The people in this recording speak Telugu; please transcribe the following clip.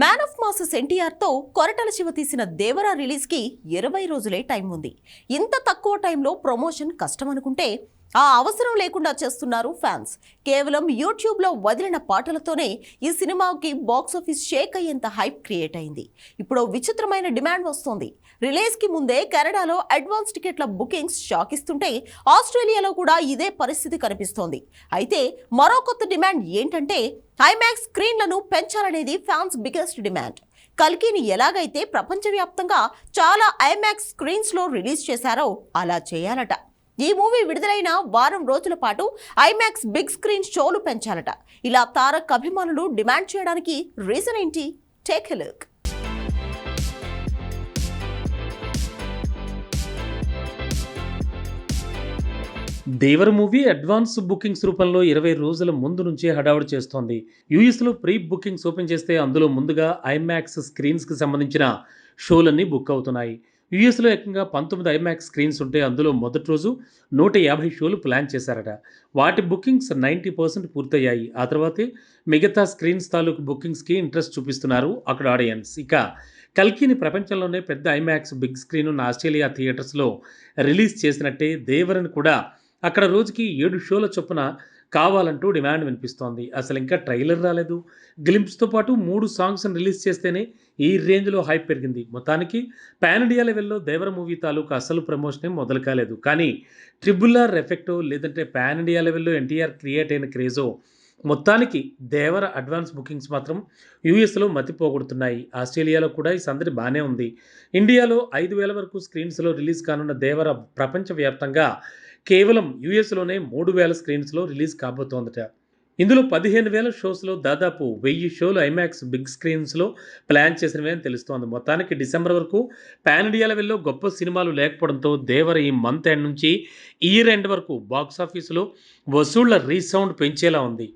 మ్యాన్ ఆఫ్ మాసెస్ ఎన్టీఆర్తో కొరటల శివ తీసిన దేవరా రిలీజ్కి ఇరవై రోజులే టైం ఉంది. ఇంత తక్కువ టైంలో ప్రమోషన్ కష్టం అనుకుంటే ఆ అవసరం లేకుండా చేస్తున్నారు ఫ్యాన్స్. కేవలం యూట్యూబ్లో వదిలిన పాటలతోనే ఈ సినిమాకి బాక్స్ ఆఫీస్ షేక్ అయ్యేంత హైప్ క్రియేట్ అయింది. ఇప్పుడు విచిత్రమైన డిమాండ్ వస్తోంది. రిలీజ్కి ముందే కెనడాలో అడ్వాన్స్ టికెట్ల బుకింగ్స్ షాక్ ఇస్తుంటే ఆస్ట్రేలియాలో కూడా ఇదే పరిస్థితి కనిపిస్తోంది. అయితే మరో కొత్త డిమాండ్ ఏంటంటే ఐమాక్స్ స్క్రీన్లను పెంచాలనేది ఫ్యాన్స్ బిగ్గెస్ట్ డిమాండ్. కల్కిని ఎలాగైతే ప్రపంచవ్యాప్తంగా చాలా ఐమాక్స్ స్క్రీన్స్లో రిలీజ్ చేశారో అలా చేయాలట. ఈ మూవీ విడుదలైన వారం రోజుల పాటు ఐమాక్స్ బిగ్ స్క్రీన్ షోలు పెంచాలట. ఇలా తారక్ అభిమానులు డిమాండ్ చేయడానికి రీజన్ ఏంటి? Take a look. Devara movie advance bookings రూపంలో ఇరవై రోజుల ముందు నుంచే హడావుడి చేస్తోంది. యూఎస్లో ప్రీ బుకింగ్స్ ఓపెన్ చేస్తే అందులో ముందుగా ఐమాక్స్ స్క్రీన్స్కి సంబంధించిన షోలన్నీ బుక్ అవుతున్నాయి. యూఎస్లో ఏకంగా పంతొమ్మిది ఐమాక్స్ స్క్రీన్స్ ఉంటే అందులో మొదటి రోజు నూట యాభై షోలు ప్లాన్ చేశారట. వాటి బుకింగ్స్ నైంటీ పర్సెంట్ పూర్తయ్యాయి. ఆ తర్వాతే మిగతా స్క్రీన్స్ తాలూకు బుకింగ్స్కి ఇంట్రెస్ట్ చూపిస్తున్నారు అక్కడ ఆడియన్స్. ఇక కల్కిని ప్రపంచంలోనే పెద్ద ఐమాక్స్ బిగ్ స్క్రీన్ ఉన్న ఆస్ట్రేలియా థియేటర్స్లో రిలీజ్ చేసినట్టే దేవరని కూడా అక్కడ రోజుకి ఏడు షోల చొప్పున కావాలంటూ డిమాండ్ వినిపిస్తోంది. అసలు ఇంకా ట్రైలర్ రాలేదు. గ్లింప్స్తో పాటు మూడు సాంగ్స్ని రిలీజ్ చేస్తేనే ఈ రేంజ్లో హైప్ పెరిగింది. మొత్తానికి పాన్ ఇండియా లెవెల్లో దేవర మూవీ తాలూకు అసలు ప్రమోషన్ ఏం మొదలు కాలేదు. కానీ ఆర్ ఎఫెక్టో లేదంటే పాన్ ఇండియా లెవెల్లో ఎన్టీఆర్ క్రియేట్ అయిన క్రేజో మొత్తానికి దేవర అడ్వాన్స్ బుకింగ్స్ మాత్రం యూఎస్లో మతిపోగొడుతున్నాయి ఆస్ట్రేలియాలో కూడా ఈ సందడి బాగానే ఉంది. ఇండియాలో ఐదు వేల వరకు స్క్రీన్స్లో రిలీజ్ కానున్న దేవర ప్రపంచవ్యాప్తంగా కేవలం యూఎస్లోనే మూడు వేల స్క్రీన్స్లో రిలీజ్ కాబోతోందట. ఇందులో పదిహేను వేల షోస్లో దాదాపు వెయ్యి షోలు ఐమాక్స్ బిగ్ స్క్రీన్స్లో ప్లాన్ చేసినవే అని తెలుస్తోంది. మొత్తానికి డిసెంబర్ వరకు పాన్ ఇండియా లెవెల్లో గొప్ప సినిమాలు లేకపోవడంతో దేవర ఈ మంత్ ఎండ్ నుంచి ఇయర్ ఎండ్ వరకు బాక్స్ ఆఫీసులో వసూళ్ళ రీసౌండ్ పెంచేలా ఉంది.